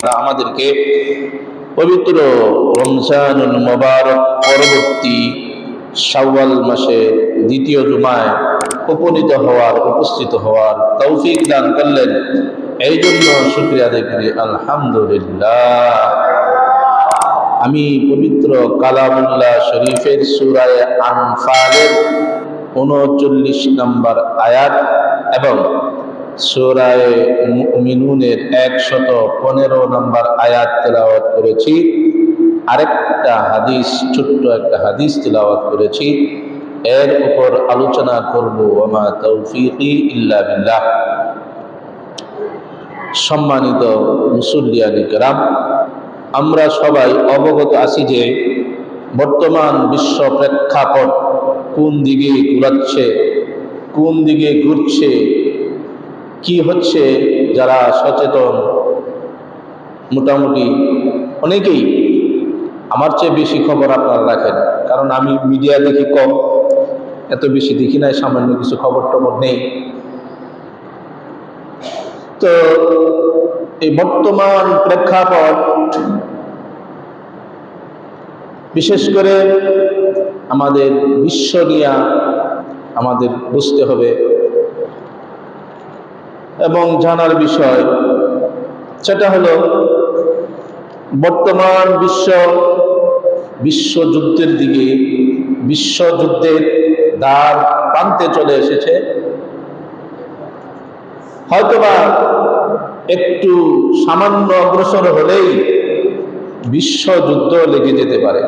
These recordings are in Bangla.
আমাদেরকে পবিত্র রমজানুল মোবারক পরবর্তী শাওয়াল মাসে দ্বিতীয় জুমায় উপনীত হওয়ার, উপস্থিত হওয়ার তৌফিক দান করলেন। এই জন্য শুক্রিয়া করি। আলহামদুলিল্লাহ। আমি পবিত্র কালামুল্লাহ শরীফের সুরায় আনফালের উনচল্লিশ নম্বর আয়াত এবং সুরায় মিনুনের একশত পনেরো নম্বর আয়াত তেলাওয়াত করেছি। আরেকটা হাদিস, ছোট্ট একটা হাদিস তেলাওয়াত করেছি। এর উপর আলোচনা করব, ওমা তৌফিকি ইল্লা বিল্লাহ। সম্মানিত মুসল্লিয়ানি কেরাম, আমরা সবাই অবগত আছি যে বর্তমান বিশ্ব প্রেক্ষাপট কোন দিকে ঘুরাচ্ছে কোন দিকে ঘুরছে কি হচ্ছে যারা সচেতন? মোটামুটি অনেকেই। আমার চেয়ে বেশি খবর আপনারা রাখেন, কারণ আমি মিডিয়া দেখি কম। এত বেশি দেখি নাই, সামান্য কিছু খবর টবর নেই। তো, এই বর্তমান প্রেক্ষাপট, বিশেষ করে আমাদের বিশ্ব নিয়ে আমাদের বুঝতে হবে। এবং জানার বিষয়। সেটা হলো, বর্তমান বিশ্ব, বিশ্বযুদ্ধের দিকে, বিশ্বযুদ্ধের দ্বার প্রান্তে চলে এসেছে। হয়তোবা একটু সামান্য অগ্রসর হলেই বিশ্বযুদ্ধ লেগে যেতে পারে।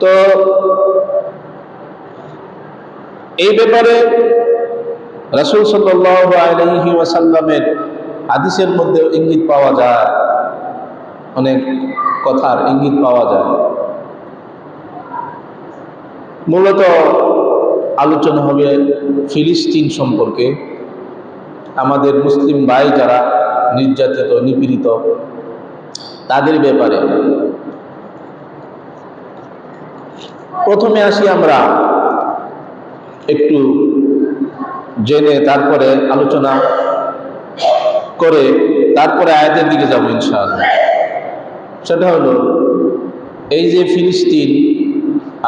তো এই ব্যাপারে রাসুল সাল্লাহ আলহি হাদিসের মধ্যে ইঙ্গিত পাওয়া যায়। অনেক কথার ইঙ্গিত পাওয়া যায়। মূলত আলোচনা হবে ফিলিস্তিন সম্পর্কে। আমাদের মুসলিম ভাই যারা নির্যাতিত, নিপীড়িত, তাদের ব্যাপারে। প্রথমে আসি আমরা একটু জেনে তারপরে আলোচনা করে তারপরে আয়াতের দিকে যাব ইনশাআল্লাহ। সেটা হলো এই যে ফিলিস্তিন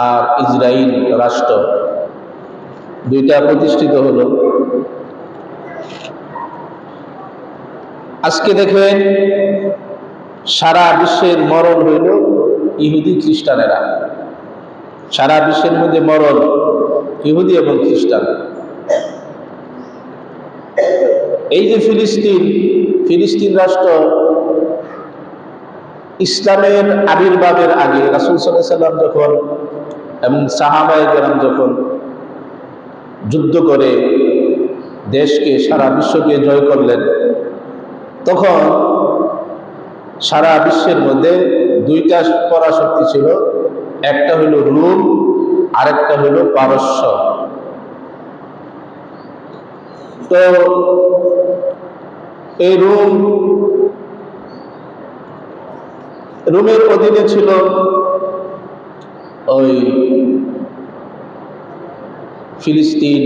আর ইসরায়েল রাষ্ট্র দুইটা প্রতিষ্ঠিত হলো। আজকে দেখেন সারা বিশ্বের মরণ হইল ইহুদি খ্রিস্টানেরা। সারা বিশ্বের মধ্যে মরণ ইহুদি এবং খ্রিস্টান। এই যে ফিলিস্তিন ফিলিস্তিন রাষ্ট্র ইসলামের আবির্ভাবের আগে রাসুল সাল্লাম যখন এবং সাহাবাই গেলাম যখন যুদ্ধ করে দেশকে, সারা বিশ্বকে জয় করলেন, তখন সারা বিশ্বের মধ্যে দুইটা পরাশক্তি ছিল। একটা হইল রুম আরেকটা হইল পারস্য। তো এই রুম, রুমের অধীনে ছিল ওই ফিলিস্তিন,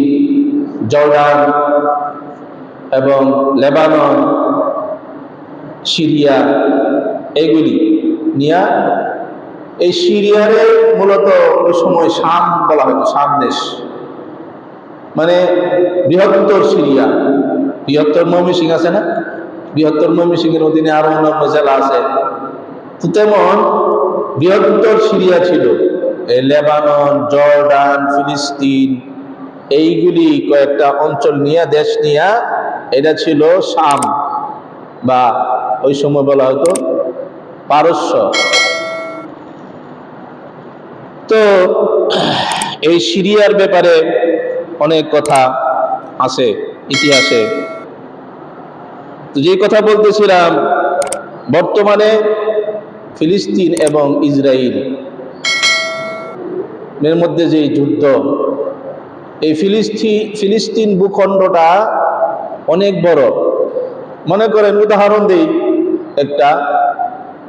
জর্ডান এবং লেবানন, সিরিয়া এইগুলি নিয়া এই সিরিয়ারে মূলত ওই সময় শাম বলা হতো, শাম দেশ। মানে বৃহত্তর সিরিয়া। বৃহত্তর ময়মনসিং আছে না? বৃহত্তর ময়মনসিংহের অধীনে আরও অন্যান্য জেলা আছে। তেমন বৃহত্তর সিরিয়া ছিল। এই লেবানন, জর্ডান, ফিলিস্তিন, এইগুলি কয়েকটা অঞ্চল নিয়ে, দেশ নিয়ে, এটা ছিল শাম বা ওই সময় বলা হতো পারস্য। তো, এই সিরিয়ার ব্যাপারে অনেক কথা আছে, ইতিহাসে। যে কথা বলতেছিলাম, বর্তমানে ফিলিস্তিন এবং ইসরায়েল এর মধ্যে যে যুদ্ধ, এই ফিলিস্তি, ফিলিস্তিন ভূখণ্ডটা অনেক বড়। মনে করেন, উদাহরণ দিই একটা,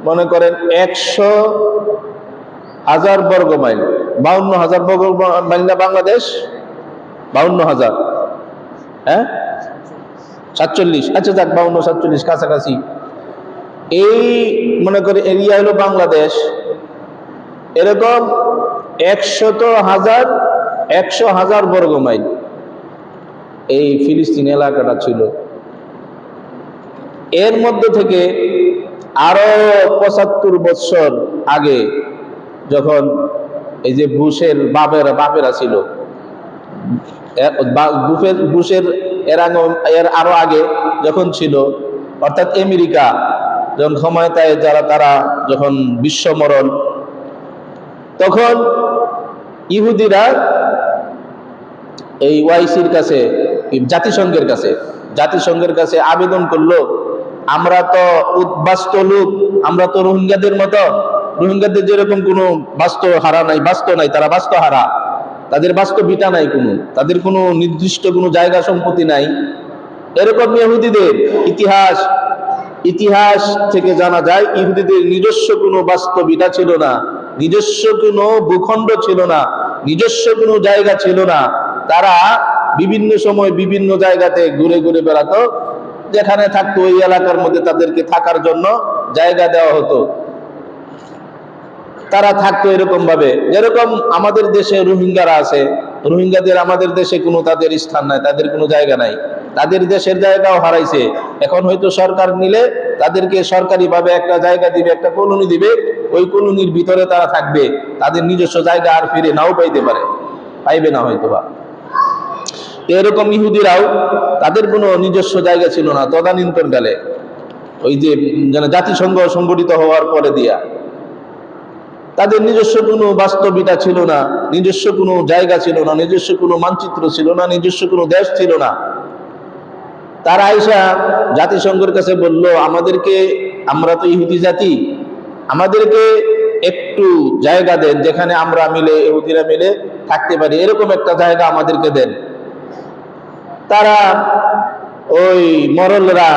মনে করেন একশো হাজার বর্গ মাইল। বাউন্ন হাজার বর্গ মাইল না বাংলাদেশ? বাউন্ন হাজার। হ্যাঁ? সাতচল্লিশ। আচ্ছা যাক, বাউন্ন, সাতচল্লিশ কাছাকাছি। এই, মনে করে, এরিয়া হলো বাংলাদেশ। এরকম একশত হাজার, একশো হাজার বর্গ মাইল এই ফিলিস্তিন এলাকাটা ছিল। এর মধ্যে থেকে আরও পঁচাত্তর বছর আগে যখন এই যে বুশের বাপের, বাপেরা ছিল বুফের, বুশের এর এর আরও আগে যখন ছিল, অর্থাৎ আমেরিকা, যখন ক্ষমতায় যারা, তারা যখন বিশ্বমরণ, তখন ইহুদিরা এই ওয়াইসির কাছে, জাতিসংঘের কাছে জাতিসংঘের কাছে আবেদন করল, আমরা তো উদ্বাস্ত লোক, আমরা তো রোহিঙ্গাদের মতো রোহিঙ্গাদের যেরকম কোনো বাস্ত হারা নাই, বাস্তব নাই, তারা বাস্তব হারা। তাদের বাস্তবিতা নাই কোনো, তাদের কোনো নির্দিষ্ট কোনো জায়গা সম্পত্তি নাই। এরকম ইহুদিদের ইতিহাস ইতিহাস থেকে জানা যায়, ইহুদিদের নিজস্ব কোনো বাস্তবিতা ছিল না, নিজস্ব কোনো ভূখণ্ড ছিল না, নিজস্ব কোনো জায়গা ছিল না। তারা বিভিন্ন সময় বিভিন্ন জায়গাতে ঘুরে ঘুরে বেড়াতো, যেখানে থাকতো ওই এলাকার মধ্যে তাদেরকে থাকার জন্য জায়গা দেওয়া হতো। তারা থাকতো এরকম ভাবে যেরকম আমাদের দেশে রোহিঙ্গারা আছে, রোহিঙ্গাদের আমাদের দেশে কোনো তাদের স্থান নাই, তাদের কোনো জায়গা নাই। তাদের দেশের জায়গাও হারাইছে। এখন হয়তো সরকার নিলে তাদেরকে সরকারিভাবে একটা জায়গা দিবে, একটা কলোনি দিবে, ওই কলোনির ভিতরে তারা থাকবে। তাদের নিজস্ব জায়গা আর ফিরে নাও পাইতে পারে। পাইবে না হয়তো বা এরকম ইহুদিরাও তাদের কোনো নিজস্ব জায়গা ছিল না, তদানীন্তনকালে। ওই যে জাতিসংঘ সংগঠিত হওয়ার পরে দিয়া। তাদের নিজস্ব কোনো বাস্তবিতা ছিল না, নিজস্ব কোনো জায়গা ছিল না, নিজস্ব কোনো মানচিত্র ছিল না, নিজস্ব কোনো দেশ ছিল না। তারা আইসা জাতিসংঘের কাছে বলল, আমাদেরকে, আমরা তো ইহুদি জাতি, আমাদেরকে একটু জায়গা দেন, যেখানে আমরা মিলে, ইহুদিরা মিলে থাকতে পারি, এরকম একটা জায়গা আমাদেরকে দেন। তারা ওই মরলরা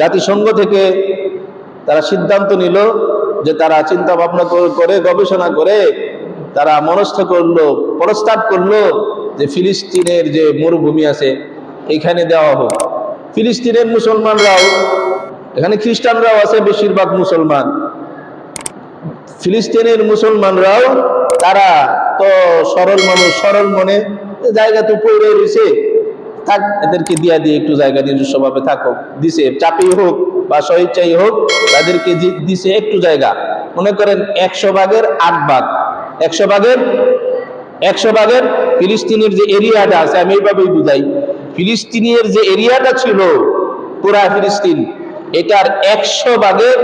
জাতিসংঘ থেকে তারা সিদ্ধান্ত নিল যে তারা চিন্তা ভাবনা করে- গবেষণা করে, তারা মনস্থ করল, প্রস্তাব করল যে ফিলিস্তিনের যে মরুভূমি আছে, এখানে দেওয়া হোক। ফিলিস্তিনের মুসলমানরাও, এখানে খ্রিস্টানরাও আছে বেশিরভাগ মুসলমান। ফিলিস্তিনের মুসলমানরাও, তারা তো সরল মানুষ সরল মনে জায়গা তো পড়ে রয়েছে, থাক, এদেরকে দিয়া দিয়ে একটু জায়গা নিজস্বভাবে থাকুক, দিছে, চাপেই হোক। বা স্বইচ্ছাই হোক, তাদেরকে দিছে একটু জায়গা। মনে করেন একশো ভাগের আট ভাগ। একশো ভাগের একশো ভাগের ফিলিস্তিনের যে এরিয়াটা আছে, আমি এইভাবেই বুঝাই। ফিলিস্তিনের যে এরিয়াটা ছিল পুরা ফিলিস্তিন, এটার একশো ভাগের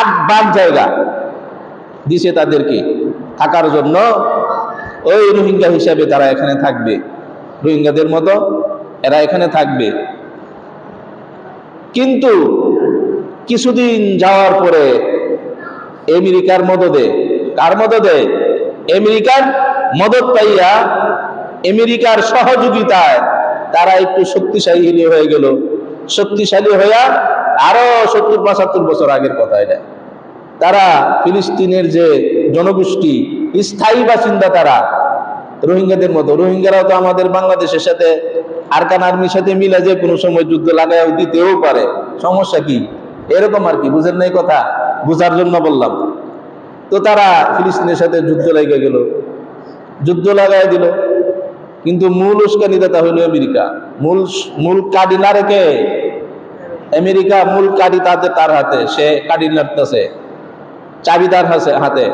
আট ভাগ জায়গা দিছে তাদেরকে থাকার জন্য। ওই রোহিঙ্গা হিসাবে তারা এখানে থাকবে। রোহিঙ্গাদের মতো এরা এখানে থাকবে। কিন্তু কিছুদিন যাওয়ার পরে আমেরিকার মদদে, কার মদদে? আমেরিকার মদত পাইয়া আমেরিকার সহযোগিতায় তারা একটু শক্তিশালী হয়ে গেল। শক্তিশালী হইয়া আরও সত্তর, পঁচাত্তর বছর আগের কথা এটা। তারা ফিলিস্তিনের যে জনগোষ্ঠী, স্থায়ী বাসিন্দা তারা, রোহিঙ্গাদের মতো। রোহিঙ্গারাও তো আমাদের বাংলাদেশের সাথে, আরকান আর্মির সাথে মিলে যে কোনো সময় যুদ্ধ লাগাই দিতেও পারে। সমস্যা কি? এরকম আর কি, বুঝেন নাই কথা? বুঝার জন্য বললাম। তো তারা ফিলিস্তিনের সাথে যুদ্ধ লেগে গেল। যুদ্ধ লাগাই দিল। কিন্তু মূল উস্কানি উস্কানিদাতা হইল আমেরিকা। মূল মূল কাডি না রেখে আমেরিকা মূল কাডি তাতে তার হাতে, সে কাডি নাড়তেছে। চাবি তার হাতে।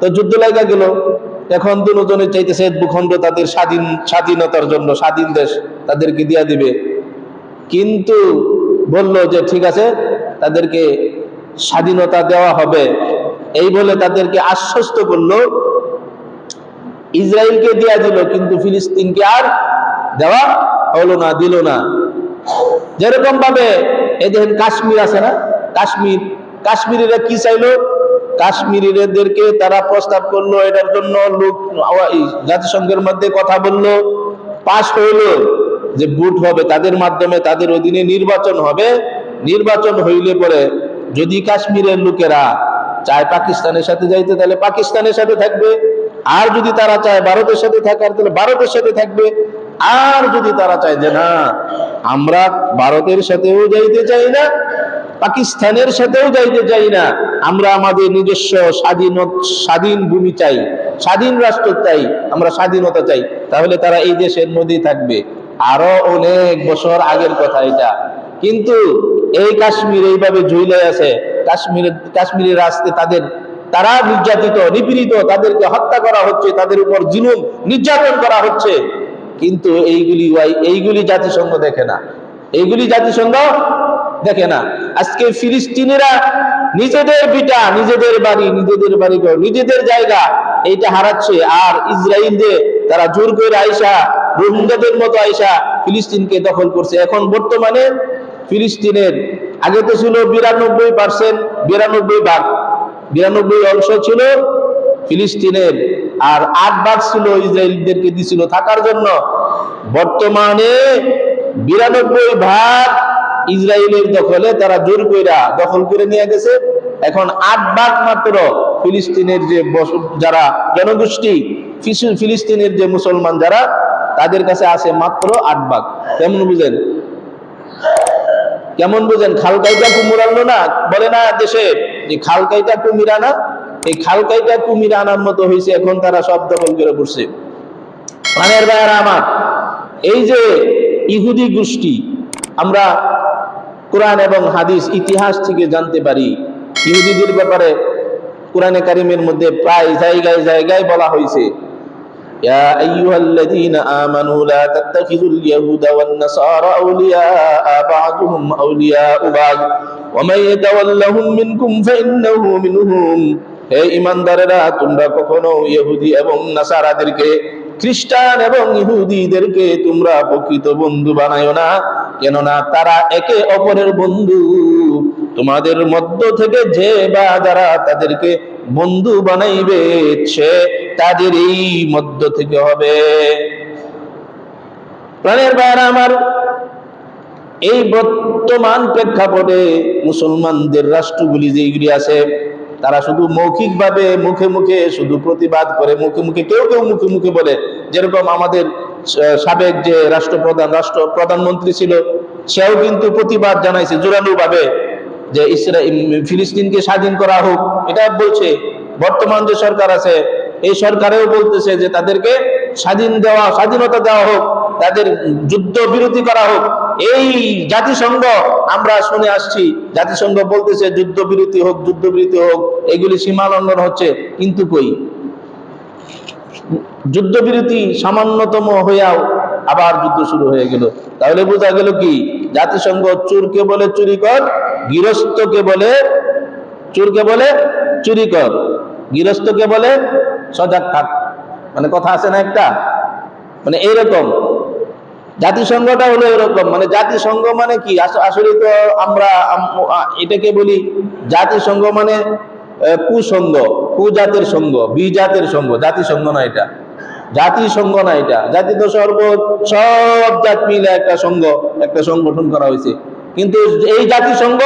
তো যুদ্ধ লাগা গেল। এখন দুজনে চাইতেছে ভূখণ্ড তাদের স্বাধীন, স্বাধীনতার জন্য, স্বাধীন দেশ তাদেরকে দিয়া দিবে। কিন্তু বলল যে, ঠিক আছে তাদেরকে স্বাধীনতা দেওয়া হবে। এই বলে তাদেরকে আশ্বস্ত করল। ইসরায়েলকে দেয়া দিল, কিন্তু ফিলিস্তিনকে আর দেওয়া হলো না, দিল না। যেরকম ভাবে এই দেখেন কাশ্মীর আছে না? কাশ্মীর, কাশ্মীরিরা কি চাইলো? কাশ্মীরিদেরকে তারা প্রস্তাব করল, এটার জন্য লোক জাতিসংঘের মধ্যে কথা বলল। পাশ হইল যে বুট হবে, তাদের মাধ্যমে তাদের অধীনে নির্বাচন হবে। নির্বাচন হইলে পরে যদি কাশ্মীরের লোকেরা চায় পাকিস্তানের সাথে যাইতে, তাহলে পাকিস্তানের সাথে থাকবে। আর যদি তারা চায় ভারতের সাথে থাকার, তাহলে ভারতের সাথে থাকবে। আর যদি তারা চায় যে না, আমরা ভারতের সাথেও যাইতে চাই না, পাকিস্তানের সাথেও যাইতে চাই না, আমরা আমাদের নিজস্ব স্বাধীন স্বাধীন ভূমি চাই, স্বাধীন রাষ্ট্র চাই, আমরা স্বাধীনতা চাই, তাহলে তারা এই দেশের মধ্যেই থাকবে। আরও অনেক বছর আগের কথা এটা। কিন্তু এই কাশ্মীর এইভাবে ঝুলে আছে কাশ্মীরের কাশ্মীরের রাস্তে তাদের, তারা নির্যাতিত, নিপীড়িত, তাদেরকে হত্যা করা হচ্ছে, তাদের উপর জুলুম নির্যাতন করা হচ্ছে। কিন্তু এইগুলি এইগুলি জাতিসংঘ দেখে না। এইগুলি জাতিসংঘ দেখে না। আজকে ফিলিস্তিনিরা নিজেদের বিটা নিজেদের বাড়ি নিজেদের বাড়ি নিজেদের জায়গা, এইটা হারাচ্ছে। আর ইসরায়েলদের, তারা জোর করে আইসা, রোহিঙ্গাদের মতো আইসা ফিলিস্তিনকে দখল করছে। এখন বর্তমানে ফিলিস্তিনের, আগে তো ছিল বিরানব্বই পার্সেন্ট বিরানব্বই ভাগ। বিরানব্বই অংশ ছিল ফিলিস্তিনের, আর আট ভাগ ছিল ইসরায়েলদেরকে দিছিল থাকার জন্য। বর্তমানে বিরানব্বই ভাগ ইসরায়েলের দখলে তারা জোর কইরা দখল করে নিয়ে গেছে। এখন আট ভাগ মাত্র ফিলিস্তিনের যে যারা জনগোষ্ঠী ফিলিস্তিনের যে মুসলমান যারা, তাদের কাছে আছে মাত্র আট ভাগ। তেমন বুঝেন কেমন বুঝেন খালকাইটা কুমির আনলো না? বলে না দেশে, যে খালকাইটা কুমির আনা এই খালকাইটা কুমির আনার মতো হয়েছে এখন তারা সব দখল করে বসছে। প্রাণের ভাইয়ারা আমার, এই যে ইহুদি গোষ্ঠী, আমরা কোরআন এবং হাদিস ইতিহাস থেকে জানতে পারি, ইহুদিদের ব্যাপারে কোরআনে কারিমের মধ্যে প্রায় জায়গায় জায়গায় বলা হয়েছে يا أيها الذين آمنوا لا تتخذوا اليهود والنصارى أولياء بعضهم أولياء بعض ومن يتولهم منكم فإنه منهم হে ইমানদারেরা তোমরা কখনো ইহুদি এবং নাসারাদেরকে খ্রিস্টান এবং ইহুদিদেরকে তোমরা প্রকৃত বন্ধু বানায়ো না কেননা তারা একে অপরের বন্ধু তোমাদের মধ্য থেকে যে বা যারা তাদেরকে বন্ধু বানাইবে, সে তাদের এই মধ্য থেকে হবে। প্রাণের বাইরে আমার, এই বর্তমান প্রেক্ষাপটে মুসলমানদের রাষ্ট্রগুলি যেগুলি আছে, তারা শুধু মৌখিকভাবে মুখে মুখে শুধু প্রতিবাদ করে, মুখে মুখে কেউ কেউ মুখে মুখে বলে, যেরকম আমাদের সাবেক যে রাষ্ট্রপ্রধান রাষ্ট্র প্রধানমন্ত্রী ছিল, সেও কিন্তু প্রতিবাদ জানাইছে জোরালো ভাবে যে ইসরায়েল ফিলিস্তিনকে স্বাধীন করা হোক, এটা বলছে। বর্তমান যে সরকার আছে, এই সরকারেও বলতেছে যে তাদেরকে স্বাধীন দেওয়া, স্বাধীনতা দেওয়া হোক, তাদের যুদ্ধ বিরতি করা হোক। এই জাতিসংঘ, আমরা শুনে আসছি, জাতিসংঘ বলতেছে যুদ্ধ বিরতি হোক, যুদ্ধ বিরতি হোক, এগুলি সীমা লঙ্ঘন হচ্ছে, কিন্তু কই? যুদ্ধবিরতি সামান্যতম হইয়াও আবার যুদ্ধ শুরু হয়ে গেল। তাহলে বোঝা গেল কি? জাতিসংঘ চোরকে বলে চুরি কর, গৃহস্থকে বলে, চোরকে বলে চুরি কর, গৃহস্থকে বলে সজাগ থাক। মানে কথা আছে না একটা? মানে এইরকম জাতিসংঘটা হলো এরকম। মানে জাতিসংঘ মানে কি? আস- আসলে তো আমরা এটাকে বলি জাতিসংঘ মানে কুসংঘ, কুজাতের সঙ্গ বিজাতের সঙ্গ জাতিসংঘ না এটা। জাতিসংঘ না এটা? জাতি তো সর্ব সব জাত মিলে একটা সংঘ, একটা সংগঠন করা হয়েছে। কিন্তু এই জাতিসংঘ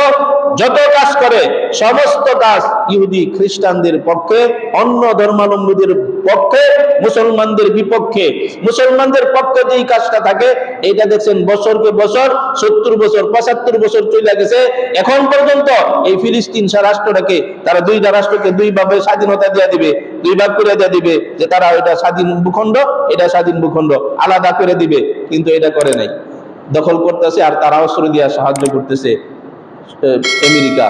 যত কাজ করে, সমস্ত কাজ ইহুদি খ্রিস্টানদের পক্ষে, অন্য ধর্মাবলম্বীদের পক্ষে, মুসলমানদের বিপক্ষে। মুসলমানদের পক্ষে যেই কাজটা থাকে। এটা দেখছেন বছরকে বছর, সত্তর বছর, পঁচাত্তর বছর চলে গেছে। এখন পর্যন্ত এই ফিলিস্তিন রাষ্ট্রটাকে, তারা দুইটা রাষ্ট্রকে দুই ভাবে স্বাধীনতা দিয়ে দিবে। দুই ভাগ করে দিয়ে দিবে যে তারা এটা স্বাধীন ভূখণ্ড, এটা স্বাধীন ভূখণ্ড, আলাদা করে দিবে, কিন্তু এটা করে নাই। দখল করতেছে আর তারাও দিয়ে সাহায্য করতেছে আমেরিকা।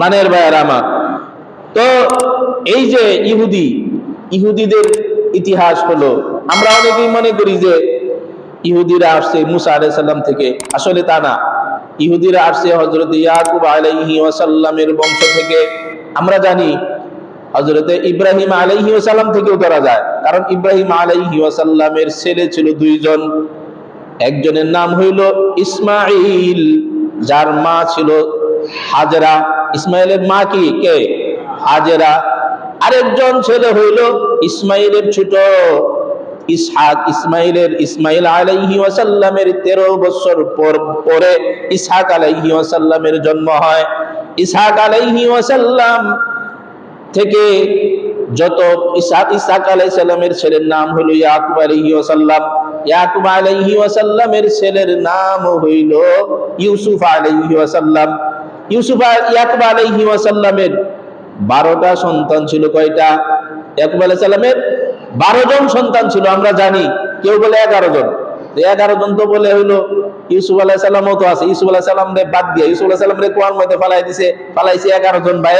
মানের ভাইয়ার আমার। তো এই যে ইহুদি, ইহুদিদের ইতিহাস হলো, আমরা অনেকেই মনে করি যে ইহুদিরা আসছে মুসা আলাইসাল্লাম থেকে। আসলে তা না। ইহুদিরা আসছে হজরত ইয়াকুব আলাইহি ওয়াসাল্লামের বংশ থেকে। আমরা জানি হজরতে ইব্রাহিম আলাইহি ওয়াসাল্লাম থেকেও ধরা যায়। কারণ ইব্রাহিম আলাইহি ওয়াসাল্লামের ছেলে ছিল দুইজন। একজনের নাম হইল ইসমাইল যার মা ছিল হাজরা। ইসমাইলের মা কি? কে? হাজেরা। আরেকজন ছেলে হইল ইসমাইলের ছোট ইসহাক। ইসমাইলের ইসমাইল আলাইহি ওয়াসাল্লামের তেরো বছর পর, পরে ইসহাক আলাইহি ওয়াসাল্লামের জন্ম হয়। ইসহাক আলাইহি ওয়াসাল্লাম থেকে যত ইসাক ইসাক আলাইসাল্লামের ছেলের নাম হলো ইয়াকুব আলাইহি ওয়াসাল্লাম। ইয়াকুব আলাইহি ওয়াসাল্লামের ছেলের নাম হইল ইউসুফ আলাইহি ওয়াসাল্লাম। ইউসুফ ইয়াকুব আলাইহি ওয়াসাল্লামের বারোটা সন্তান ছিল কয়টা? ইয়াকুব আলাইহিস সালামের বারো জন সন্তান ছিল, আমরা জানি। কেউ বলে এগারো জন। এগারো জন তো বলে হইল ইউসুফ আলাহ সাল্লামও তো আছে। ইউসুফ আলাহ সাল্লাম বাদ দিয়ে, ইউসুফ আলাহ সাল্লাম রে কুয়ার মধ্যে ফালাই দিছে, ফালাইছে এগারো জন ভাই।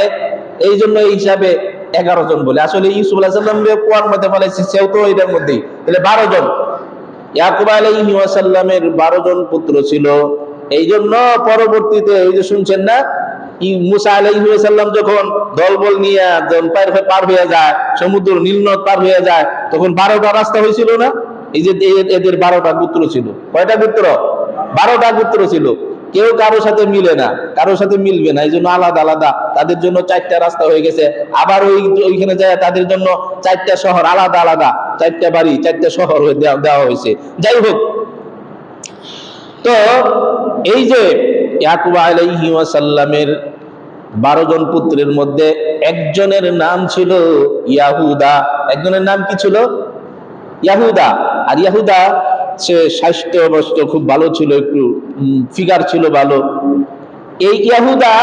এই জন্য এই হিসাবে এগারো জন বলে। আসলে ইউসুফ আলাহ কুয়ার মধ্যে ফালাইছে, সেও তো এটার মধ্যেই তাহলে বারো জন। ইয়াকুব ওয়াসাল্লামের বারো জন পুত্র ছিল। এই জন্য পরবর্তীতে এই যে শুনছেন না মুসা আলাইহি ওয়াসাল্লাম যখন দলবল নিয়ে পার হয়ে- যায়, সমুদ্র নীলনদ পার হয়ে যায়, তখন বারোটা রাস্তা হয়েছিল না? এই যে এদের বারোটা পুত্র ছিল। কয়টা পুত্র বারোটা পুত্র ছিল। কেউ কারোর সাথে মিলে না, কারোর সাথে মিলবে না এই জন্য আলাদা আলাদা, তাদের জন্য চারটা রাস্তা হয়ে গেছে। আবার ওই ওইখানে যায়, তাদের জন্য চারটা শহর আলাদা আলাদা, চারটা বাড়ি, চারটা শহর দেওয়া হয়েছে। যাই হোক, তো এই যে ইয়াকুব আলাইহি ওয়াসাল্লামের বারো জন পুত্রের মধ্যে একজনের নাম ছিল ইয়াহুদা। একজনের নাম কি ছিল? ইয়াহুদা। আর ইয়াহুদা সে স্বাস্থ্য অবস্থা খুব ভালো ছিল, একটু ফিগার ছিল ভালো। এই ইয়াহুদা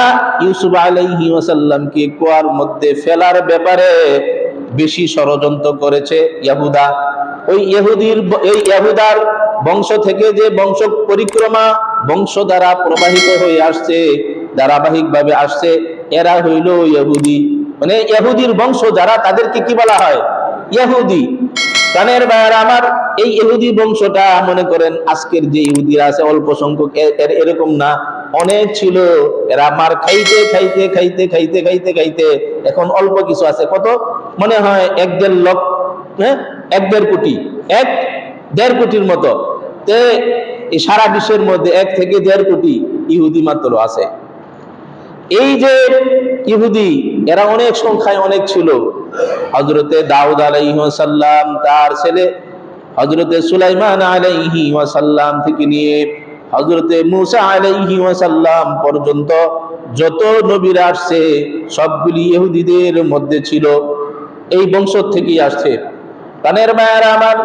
ইউসুফ আলাইহি ওয়াসাল্লামকে কুয়ার মধ্যে ফেলার ব্যাপারে বেশি ষড়যন্ত্র করেছে ইয়াহুদা। ওই ইহুদির এই ইয়াহুদার বংশ থেকে যে বংশ পরিক্রমা, বংশ দ্বারা প্রবাহিত হয়ে আসছে, ধারাবাহিকভাবে আসছে, এরা হইল ইহুদি। মানে ইহুদির বংশ যারা, তাদেরকে কি বলা হয়? ইহুদি। প্রাণের বাইরে আমার এই ইহুদি বংশটা মনে করেন আজকের যে ইহুদিরা আছে, অল্প সংখ্যক এর- এরকম না। অনেক ছিল, এরা মার খাইতে খাইতে খাইতে খাইতে খাইতে খাইতে, এখন অল্প কিছু আছে। কত? মনে হয় এক দেড় লক্ষ হ্যাঁ? এক দেড় কোটি, এক দেড় কোটির মতো। তে এই সারা বিশ্বের মধ্যে এক থেকে দেড় কোটি ইহুদি মাত্র আছে। এই যে ইহুদি এরা অনেক সংখ্যায় অনেক ছিল। হজরতে দাউদ আলাইহি ওয়াসাল্লাম, তার ছেলে হজরতে সুলাইমান আলাইহি ওয়াসাল্লাম থেকে নিয়ে হজরতে মুসা আলাইহি ওয়াসাল্লাম পর্যন্ত যত নবীরা আসছে, সবগুলি ইহুদিদের মধ্যে ছিল। এই বংশ থেকেই আসছে। কানের মায়ের আমার